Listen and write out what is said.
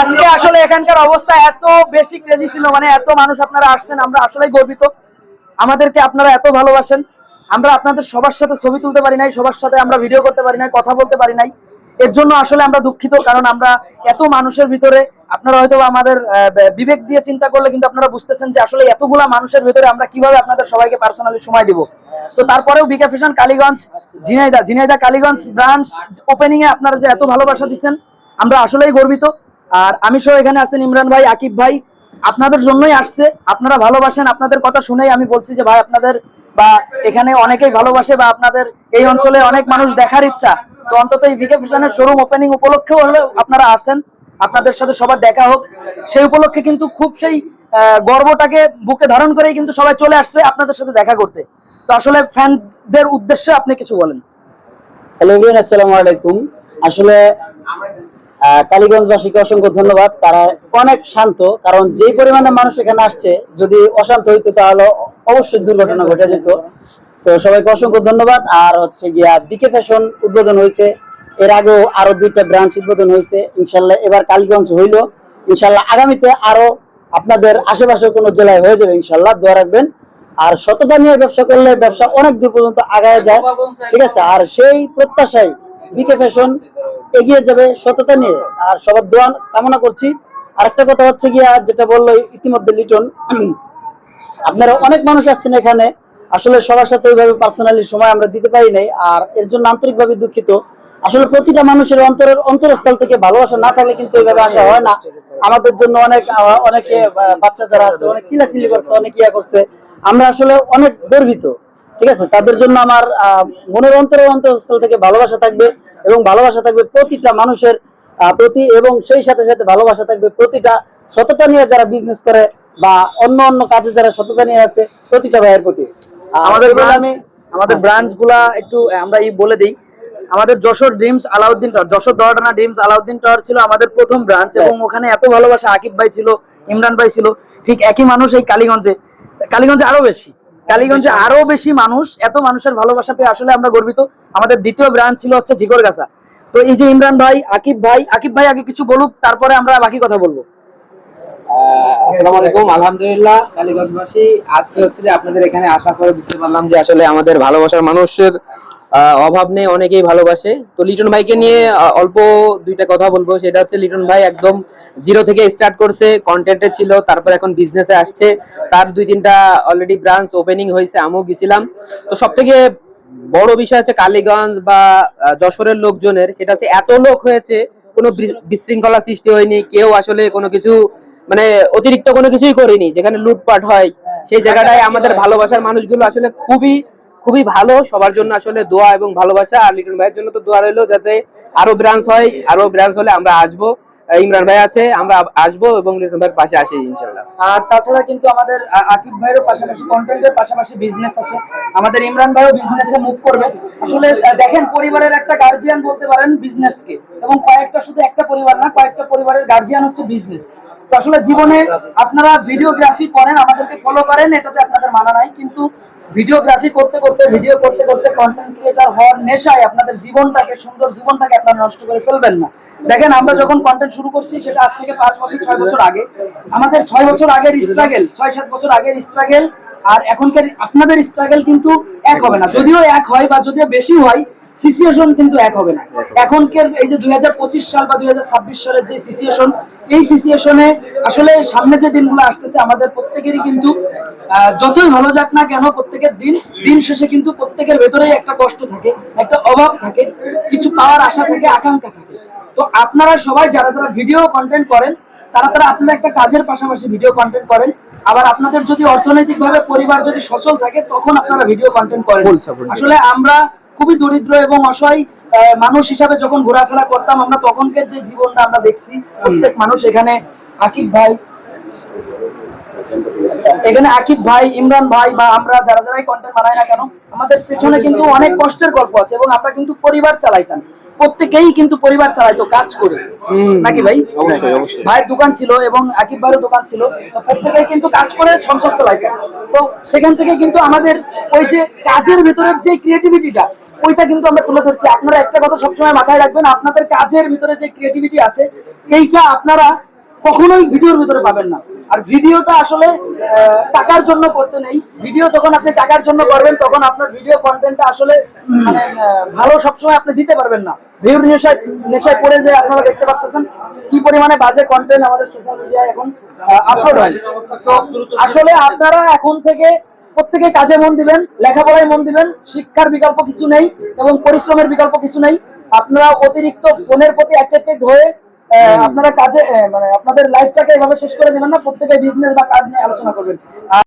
আজকে আসলে এখানকার অবস্থা এত বেশি ক্রেজি ছিল মানে এত মানুষ আপনারা আসছেন, আমরা আসলেই গর্বিত। আমাদেরকে আপনারা এত ভালোবাসেন। আমরা আপনাদের সবার সাথে ছবি তুলতে পারি নাই, সবার সাথে আমরা ভিডিও করতে পারি নাই, কথা বলতে পারি নাই। এর জন্য আসলে আমরা দুঃখিত, কারণ আমরা এত মানুষের ভিতরে, আপনারা হয়তো আমাদের বিবেক দিয়ে চিন্তা করলে কিন্তু আপনারা বুঝতেছেন যে আসলে এতগুলা মানুষের ভিতরে আমরা কীভাবে আপনাদের সবাইকে পার্সোনালি সময় দিব। তো তারপরেও BK fashion Kaliganj Jhenaidah Jhenaidah Kaliganj branch opening এ আপনারা যে এত ভালোবাসা দিচ্ছেন, আমরা আসলেই গর্বিত। আর আমি সহ এখানে আছেন ইমরান ভাই, আকিব ভাই। আপনাদের জন্যই আসছে। আপনারা ভালোবাসেন, আপনাদের কথা শুনেই আমি বলছি যে ভাই, আপনাদের বা এখানে অনেকেই ভালোবাসে বা আপনাদের এই অঞ্চলে অনেক মানুষ দেখার ইচ্ছা। তো অন্তত এই ভিকে ফ্যাশনের শোরুম ওপেনিং উপলক্ষেও হলে আপনারা আসেন। আপনাদের সাথে সবার দেখা হোক। সেই উপলক্ষে কিন্তু খুব সেই গর্বটাকে বুকে ধারণ করেই কিন্তু সবাই চলে আসছে আপনাদের সাথে দেখা করতে। তো আসলে ফ্যানদের উদ্দেশ্যে আপনি কিছু বলেন। হ্যালো আসসালামু আলাইকুম। আসলে কালীগঞ্জবাসীকে অসংখ্য ধন্যবাদ। তারা অনেক শান্ত, কারণ যেই পরিমাণে মানুষ এখানে আসছে, যদি অশান্ত তাহলে অবশ্যই দুর্ঘটনা ঘটে যেত। তো সবাইকে অসংখ্য ধন্যবাদ। আর হচ্ছে গিয়া বিকে ফ্যাশন উদ্বোধন হয়েছে। এর আগেও আরও দুইটা ব্রাঞ্চ উদ্বোধন হয়েছে। ইনশাল্লাহ এবার কালীগঞ্জ হইল। ইনশাল্লাহ আগামীতে আরও আপনাদের আশেপাশে কোনো জেলায় হয়ে যাবে, ইনশাল্লাহ। দোয়া রাখবেন। আর সততা নিয়ে ব্যবসা করলে ব্যবসা অনেক দূর পর্যন্ত আগায় যায়। ঠিক আছে? আর সেই প্রত্যাশায় বিকে ফ্যাশন এগিয়ে যাবে সততা নিয়ে। আর সবার দোয়া কামনা করছি। আরেকটা কথা হচ্ছে গিয়া যেটা বলল ইতিমধ্যে লিটন, আপনারা অনেক মানুষ আসছেন এখানে। আসলে সবার সাথে ওইভাবে পার্সোনালি সময় আমরা দিতে পারি নাই, আর এর জন্য আন্তরিকভাবে দুঃখিত। আসলে প্রতিটা মানুষের অন্তরের অন্তরস্থল থেকে ভালোবাসা না থাকলে কিন্তু এইভাবে আসা হয় না। আমাদের জন্য অনেক, অনেকে বাচ্চা যারা আছে, অনেক চিলাচিলি করছে, অনেক ইয়া করছে। আমরা আসলে অনেক গর্বিত, ঠিক আছে? তাদের জন্য আমার মনের অন্তরের অন্তরস্থল থেকে ভালোবাসা থাকবে। এবং ভালোবাসা থাকবে প্রতিটা মানুষের প্রতি এবং সেই সাথে সাথে ভালোবাসা থাকবে প্রতিটা সততা নিয়ে যারা বিজনেস করে বা অন্য অন্য কাজে যারা সততা নিয়ে আছে প্রতিটা ভাইয়ের প্রতি। আমাদের ব্রাঞ্চ আমি আমাদের ব্রাঞ্চগুলা একটু আমরা এই বলে দিই আমাদের Jessore Dreams Alauddin Tower Jessore Dohatana Dreams Alauddin Tower ছিল আমাদের প্রথম ব্রাঞ্চ এবং ওখানে এত ভালোবাসা আকিব ভাই ছিল ইমরান ভাই ছিল ঠিক একই মানুষ এই কালীগঞ্জে। কালীগঞ্জে আরও বেশি। কালীগঞ্জে আরও বেশি মানুষ, এত মানুষের ভালোবাসা পেয়ে আসলে আমরা গর্বিত। আমাদের দ্বিতীয় ব্রাঞ্চ ছিল হচ্ছে ঝিকরগাছা তো এই যে ইমরান ভাই, আকিব ভাই আকিব ভাই আগে কিছু বলুক, তারপরে আমরা বাকি কথা বলব। আলহামদুলিল্লাহ, কালীগঞ্জবাসী। আজকে হচ্ছে যে আপনাদের এখানে আসার পরে বুঝতে পারলাম যে আসলে আমাদের ভালোবাসার মানুষের অভাব নেই, অনেকেই ভালোবাসে। তো লিটন ভাইকে নিয়ে অল্প দুইটা কথা বলব। সেটা হচ্ছে লিটন ভাই একদম জিরো থেকে স্টার্ট করছে কন্টেন্টে ছিল, তারপর এখন বিজনেসে আসছে। তার দুই তিনটা অলরেডি ব্রাঞ্চ ওপেনিং হয়েছে, আমিও গেছিলাম। তো সব থেকে বড় বিষয় হচ্ছে কালীগঞ্জ বা যশোরের লোকজনের, সেটা হচ্ছে এত লোক হয়েছে, কোনো বিশৃঙ্খলা সৃষ্টি হয়নি, কেউ আসলে কোনো কিছু মানে অতিরিক্ত কোনো কিছুই করেনি। যেখানে লুটপাট হয়, সেই জায়গাটায় আমাদের ভালোবাসার মানুষগুলো আসলে খুবই খুবই ভালো। সবার জন্য আসলে দোয়া এবং ভালোবাসা। আর লিটন ভাইয়ের জন্য তো দোয়া রইল যাতে আরও ব্রাঞ্চ হয়। আরও ব্রাঞ্চ হলে আমরা আসব। ইমরান ভাই আছে, আমরা আসব এবং লিটন ভাইয়ের পাশে আসি ইনশাল্লাহ আর তাছাড়া কিন্তু আমাদের আকিব ভাইয়েরও পাশাপাশি, কন্টেন্টের পাশাপাশি বিজনেস আছে। আমাদের ইমরান ভাইও বিজনেসে মুভ করবে। আসলে দেখেন, পরিবারের একটা গার্জিয়ান বলতে পারেন বিজনেসকে এবং কয়েকটা শুধু একটা পরিবার না, কয়েকটা পরিবারের গার্জিয়ান হচ্ছে বিজনেস আসলে জীবনে আপনারা ভিডিওগ্রাফি করেন, আমাদেরকে ফলো করেন, এটাতে আপনাদের মানা নাই। কিন্তু ভিডিওগ্রাফি করতে করতে, ভিডিও করতে করতে কন্টেন্ট ক্রিয়েটর হওয়ার নেশায় আপনাদের জীবনটাকে, সুন্দর জীবনটাকে আপনারা নষ্ট করে ফেলবেন না। দেখেন, আমরা যখন কন্টেন্ট শুরু করছি, সেটা আজ থেকে পাঁচ বছর, ছয় বছর আগে। আমাদের ছয় বছর আগের স্ট্রাগেল ছয় সাত বছর আগের স্ট্রাগেল আর এখনকার, আপনাদের স্ট্রাগেল কিন্তু এক হবে না। যদিও এক হয় বা যদিও বেশি হয় সিচুয়েশন কিন্তু এক হবে না। এখনকার এই যে দুই সাল বা দুই সালের যে সিচুয়েশন এই সিচুয়েশনে আসলে সামনে যে দিনগুলো আসতেছে আমাদের প্রত্যেকেরই কিন্তু যতই ভালো যাক না কেন প্রত্যেকের দিন দিন শেষে কিন্তু প্রত্যেকের ভেতরেই একটা কষ্ট থাকে একটা অভাব থাকে কিছু পাওয়ার আশা থাকে আকাঙ্ক্ষা থাকে। তো আপনারা সবাই যারা যারা ভিডিও কন্টেন্ট করেন তারা তারা আপনারা একটা কাজের পাশাপাশি ভিডিও কন্টেন্ট করেন। আবার আপনাদের যদি অর্থনৈতিকভাবে পরিবার যদি সচল থাকে তখন আপনারা ভিডিও কন্টেন্ট করেন। আসলে আমরা খুবই দরিদ্র এবং অসহায় মানুষ হিসাবে যখন ঘোরাফেরা করতাম আমরা তখনকার যে জীবনটা আমরা দেখছি প্রত্যেক মানুষ এখানে আকিব ভাই এখানে আকিব ভাই ইমরান ভাই বা আমরা যারা যারাই কন্টেন্ট বানাই না কেন আমাদের পেছনে কিন্তু অনেক কষ্টের গল্প আছে এবং আমরা কিন্তু পরিবার চালাইতাম। প্রত্যেকেই কিন্তু পরিবার চালাইতো কাজ করে। নাকি ভাই। ভাইয়ের দোকান ছিল এবং আকিব ভাইয়ের দোকান ছিল প্রত্যেকেই কিন্তু কাজ করে সংসার চালাইতাম তো সেখান থেকে কিন্তু আমাদের ওই যে কাজের ভিতরের যে ক্রিয়েটিভিটিটা ওইটা কিন্তু আমরা তুলে ধরছি। আপনারা একটা কথা সবসময় মাথায় রাখবেন, আপনাদের কাজের ভিতরে যে ক্রিয়েটিভিটি আছে, এইটা আপনারা কখনোই ভিডিওর ভিতরে পাবেন না। আর ভিডিওটা আসলে টাকার জন্য করতে নেই। ভিডিও যখন আপনি টাকার জন্য করবেন, তখন আপনার ভিডিও কন্টেন্টটা আসলে মানে ভালো সবসময় আপনি দিতে পারবেন না। ভিউর নেশায় নেশায় পড়ে যে আপনারা দেখতে পাচ্ছেন কি পরিমাণে বাজে কন্টেন্ট আমাদের সোশ্যাল মিডিয়ায় এখন আপলোড হয়। তো আসলে আপনারা এখন থেকে প্রত্যেকে কাজে মন দিবেন লেখাপড়ায় মন দিবেন শিক্ষার বিকল্প কিছু নেই এবং পরিশ্রমের বিকল্প কিছু নেই। আপনারা অতিরিক্ত ফোনের প্রতি অ্যাট্রাক্টেড হয়ে আহ, আপনারা কাজে মানে আপনাদের লাইফটাকে এভাবে শেষ করে দেবেন না প্রত্যেকে বিজনেস বা কাজ নিয়ে আলোচনা করবেন।